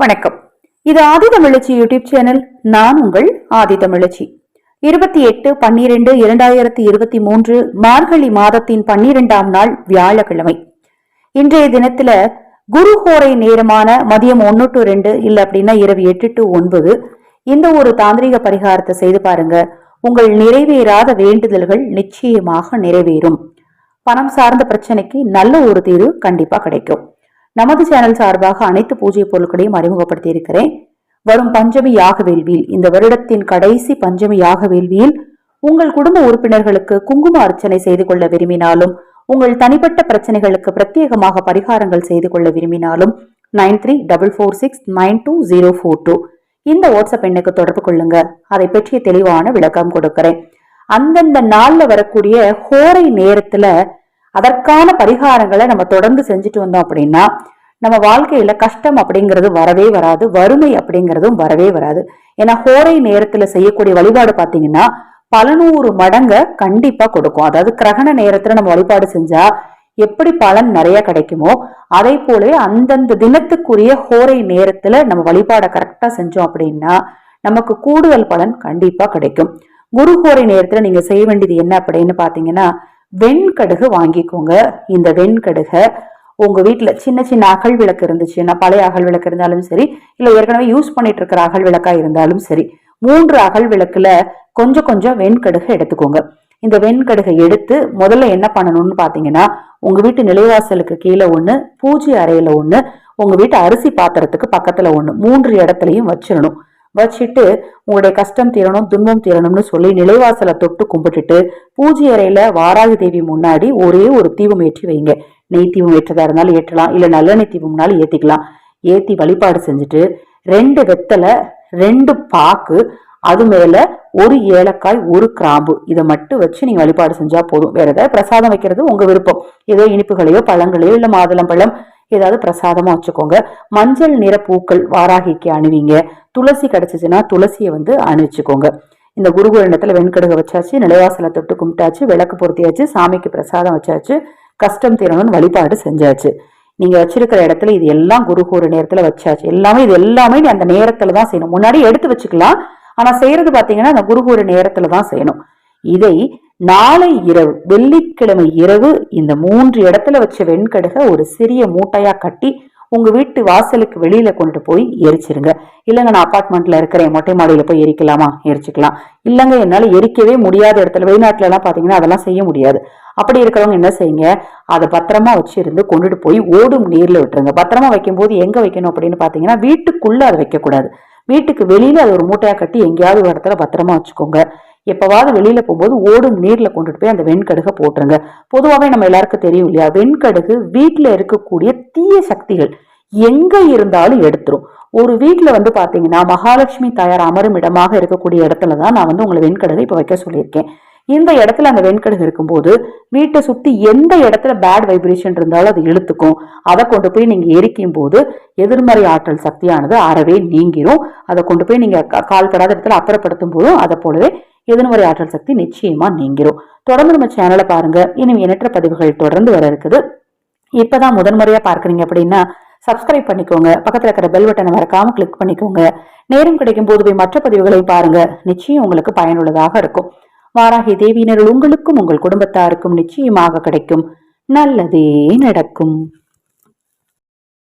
வணக்கம். இது ஆதிதமிழச்சி YouTube channel. நான் உங்கள் ஆதிதமிழச்சி இருபத்தி எட்டு பன்னிரெண்டு இரண்டாயிரத்தி இருபத்தி மூன்று மார்கழி மாதத்தின் பன்னிரெண்டாம் நாள் வியாழக்கிழமை. இன்றைய தினத்துல குரு ஹோரை நேரமான மதியம் ஒன்னு டு ரெண்டு இல்ல அப்படின்னா இரவு எட்டு டு ஒன்பது இந்த ஒரு தாந்திரிக பரிகாரத்தை செய்து பாருங்க. உங்கள் நிறைவேறாத வேண்டுதல்கள் நிச்சயமாக நிறைவேறும். பணம் சார்ந்த பிரச்சனைக்கு நல்ல ஒரு தீர்வு கண்டிப்பா கிடைக்கும். நமது சேனல் சார்பாக அனைத்து பூஜை பொருட்களையும் அறிமுகப்படுத்தி இருக்கிறேன் வரும் பஞ்சமி யாக வேள்வியில் இந்த வருடத்தின் கடைசி பஞ்சமி யாக வேள்வியில் உங்கள் குடும்ப உறுப்பினர்களுக்கு குங்கும அர்ச்சனை செய்து கொள்ள விரும்பினாலும் உங்கள் தனிப்பட்ட பிரச்சனைகளுக்கு பிரத்யேகமாக பரிகாரங்கள் செய்து கொள்ள விரும்பினாலும் nine three double four six nine two zero four two இந்த வாட்ஸ்அப் எண்ணுக்கு தொடர்பு கொள்ளுங்க. அதை பற்றிய தெளிவான விளக்கம் கொடுக்கிறேன். அந்தந்த நாள்ல வரக்கூடிய ஹோரை நேரத்துல அதற்கான பரிகாரங்களை நம்ம தொடர்ந்து செஞ்சுட்டு வந்தோம் அப்படின்னா நம்ம வாழ்க்கையில கஷ்டம் அப்படிங்கிறது வரவே வராது வறுமை அப்படிங்கிறதும் வரவே வராது. ஏன்னா ஹோரை நேரத்துல செய்யக்கூடிய வழிபாடு பாத்தீங்கன்னா பல நூறு மடங்க கண்டிப்பா கொடுக்கும். அதாவது கிரகண நேரத்துல நம்ம வழிபாடு செஞ்சா எப்படி பலன் நிறைய கிடைக்குமோ அதே போலவே அந்தந்த தினத்துக்குரிய ஹோரை நேரத்துல நம்ம வழிபாடை கரெக்டா செஞ்சோம் அப்படின்னா நமக்கு கூடுதல் பலன் கண்டிப்பா கிடைக்கும். குரு ஹோரை நேரத்துல நீங்க செய்ய வேண்டியது என்ன அப்படின்னு பாத்தீங்கன்னா வெண்கடுகு வாங்கிக்கோங்க. இந்த வெண்கடுகை உங்க வீட்டுல சின்ன சின்ன அகல் விளக்கு இருந்துச்சுன்னா பழைய அகல் விளக்கு இருந்தாலும் சரி இல்ல ஏற்கனவே யூஸ் பண்ணிட்டு இருக்கிற அகல் விளக்கா இருந்தாலும் சரி மூன்று அகல் விளக்குல கொஞ்சம் கொஞ்சம் வெண்கடுகை எடுத்துக்கோங்க. இந்த வெண்கடுகை எடுத்து முதல்ல என்ன பண்ணணும்னு பாத்தீங்கன்னா உங்க வீட்டு நிலைவாசலுக்கு கீழே ஒண்ணு பூஜை அறையில ஒண்ணு உங்க வீட்டு அரிசி பாத்திரத்துக்கு பக்கத்துல ஒண்ணு மூன்று இடத்துலயும் வச்சிடணும். வச்சுட்டு உங்களுடைய கஷ்டம் தீரணும் துன்பம் தீரணும்னு சொல்லி நிலைவாசலை தொட்டு கும்பிட்டுட்டு பூஜை அறையில வாராகி தேவி முன்னாடி ஒரே ஒரு தீபம் ஏற்றி வைங்க. நெய் தீபம் ஏற்றதா இருந்தாலும் ஏற்றலாம் இல்ல நல்லெண்ணெய் தீபம்னாலும் ஏத்திக்கலாம். ஏத்தி வழிபாடு செஞ்சுட்டு ரெண்டு வெத்தலை ரெண்டு பாக்கு அது மேல ஒரு ஏலக்காய் ஒரு கிராம்பு இதை மட்டும் வச்சு நீங்க வழிபாடு செஞ்சா போதும். வேற ஏதாவது பிரசாதம் வைக்கிறது உங்க விருப்பம். ஏதோ இனிப்புகளையோ பழங்களையோ இல்ல மாதுளம்பழம் ஏதாவது பிரசாதமா வச்சுக்கோங்க. மஞ்சள் நிற பூக்கள் வாராகிக்கு அணிவிங்க. துளசி கிடைச்சிச்சுன்னா துளசியை வந்து அணிவிச்சுக்கோங்க. இந்த குருகுரணத்துல வெண்கடுக வச்சாச்சு நிலைவாசலை தொட்டு கும்பிட்டாச்சு விளக்கு பொருத்தியாச்சு சாமிக்கு பிரசாதம் வச்சாச்சு கஷ்டம் தீரணும்னு வழிபாடு செஞ்சாச்சு. நீங்க வச்சிருக்கிற இடத்துல இது எல்லாம் குருகூர நேரத்துல வச்சாச்சு. எல்லாமே இது எல்லாமே நீ அந்த நேரத்துல தான் செய்யணும். முன்னாடி எடுத்து வச்சுக்கலாம். ஆனா செய்யறது பாத்தீங்கன்னா அந்த குருகூர நேரத்துல தான் செய்யணும். இதை நாளை இரவு வெள்ளிக்கிழமை இரவு இந்த மூன்று இடத்துல வச்ச வெண்கடுக ஒரு சிறிய மூட்டையா கட்டி உங்க வீட்டு வாசலுக்கு வெளியில கொண்டு போய் எரிச்சிருங்க. இல்லைங்க நான் அப்பார்ட்மெண்ட்ல இருக்கிறேன். மொட்டை மாடியில போய் எரிக்கலாமா? எரிச்சுக்கலாம். இல்லைங்க என்னால எரிக்கவே முடியாத இடத்துல வெளிநாட்டுல எல்லாம் பாத்தீங்கன்னா அதெல்லாம் செய்ய முடியாது. அப்படி இருக்கிறவங்க என்ன செய்யுங்க? அதை பத்திரமா வச்சிருந்து கொண்டுட்டு போய் ஓடும் நீர்ல விட்டுருங்க. பத்திரமா வைக்கும் போது எங்க வைக்கணும் அப்படின்னு பாத்தீங்கன்னா வீட்டுக்குள்ள அதை வைக்கக்கூடாது. வீட்டுக்கு வெளியில அது ஒரு மூட்டையா கட்டி எங்கேயாவது ஒரு இடத்துல பத்திரமா வச்சுக்கோங்க. எப்பவாவது வெளியில் போகும்போது ஓடும் நீரில் கொண்டுட்டு போய் அந்த வெண்கடுகை போட்டுருங்க. பொதுவாகவே நம்ம எல்லாருக்கும் தெரியும் இல்லையா? வெண்கடுகு வீட்டில் இருக்கக்கூடிய தீய சக்திகள் எங்கே இருந்தாலும் எடுத்துரும். ஒரு வீட்டில் வந்து பார்த்தீங்கன்னா மகாலட்சுமி தாயார் அமரும் இடமாக இருக்கக்கூடிய இடத்துல தான் நான் வந்து உங்களை வெண்கடுகை இப்போ வைக்க சொல்லியிருக்கேன். இந்த இடத்துல அந்த வெண்கடுகு இருக்கும்போது வீட்டை சுற்றி எந்த இடத்துல பேட் வைப்ரேஷன் இருந்தாலும் அது இழுத்துக்கும். அதை கொண்டு போய் நீங்கள் எரிக்கும் போது எதிர்மறை ஆற்றல் சக்தியானது அறவே நீங்கிரும். அதை கொண்டு போய் நீங்க கால்படாத இடத்துல அப்புறப்படுத்தும் போதும் அதை போலவே எதிர்மறை ஆற்றல் சக்தி நிச்சயமா நீங்கிரும். தொடர்ந்து நம்ம சேனலை பாருங்க. இனிமே எண்ணற்ற பதிவுகள் தொடர்ந்து வர இருக்குது. இப்பதான் முதன்முறையா பார்க்குறீங்க அப்படின்னா சப்ஸ்கிரைப் பண்ணிக்கோங்க. பக்கத்துல இருக்கிற பெல் பட்டனை மறக்காம கிளிக் பண்ணிக்கோங்க. நேரம் கிடைக்கும் போது போய் மற்ற பதிவுகளை பாருங்க. நிச்சயம் உங்களுக்கு பயனுள்ளதாக இருக்கும். வாராகி தேவியினர்கள் உங்களுக்கும் உங்கள் குடும்பத்தாருக்கும் நிச்சயமாக கிடைக்கும். நல்லதே நடக்கும்.